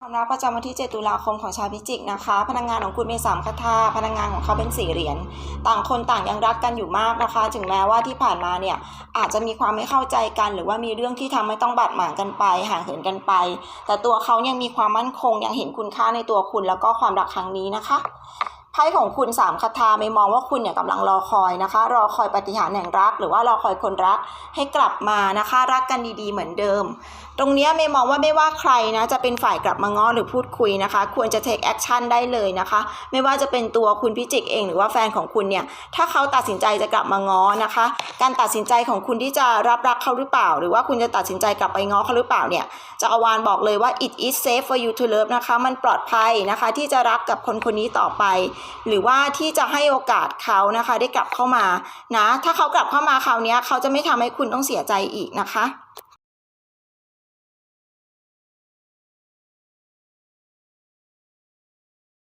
ความรักประจำวันที่ 7 ตุลาคมของชาวพิจิกนะคะ พนักงานของคุณเป็นสามคาถาพนักงานของเขาเป็นสี่เหรียญ ต่างคนต่างยังรักกันอยู่มากนะคะ ถึงแม้ว่าที่ผ่านมาเนี่ยอาจจะมีความไม่เข้าใจกัน หรือว่ามีเรื่องที่ทำให้ต้องบาดหมางกันไป ห่างเหินกันไป แต่ตัวเขายังมีความมั่นคงยังเห็นคุณค่าในตัวคุณแล้วก็ความรักครั้งนี้นะคะ ไพ่ของคุณสามคาถาไม่มองว่าคุณเนี่ยกำลังรอคอยนะคะ รอคอยปฏิหารแห่งรัก หรือว่ารอคอยคนรักให้กลับมานะคะ รักกันดีๆ เหมือนเดิม ตรงเนี้ยไม่มองว่าไม่ว่าใครนะจะเป็นฝ่ายกลับมาง้อหรือพูดคุยนะคะ ควรจะ take action ได้เลยนะคะ ไม่ว่าจะเป็นตัวคุณพิจิกเอง หรือว่าแฟนของคุณเนี่ยถ้าเขาตัดสินใจจะกลับมาง้อนะคะ การตัดสินใจของคุณที่จะรับรักเขาหรือเปล่า หรือว่าคุณจะตัดสินใจกลับไปง้อเขาหรือเปล่าเนี่ยจักรวาลบอกเลยว่า it is safe for you to love นะคะ มันปลอดภัยนะคะ ที่จะรักกับคนคนนี้ต่อไปหรือว่าที่จะให้โอกาสเขานะคะ ได้กลับเข้ามานะ ถ้าเขากลับเข้ามาคราวนี้เขาจะไม่ทำให้คุณต้องเสียใจอีกนะคะ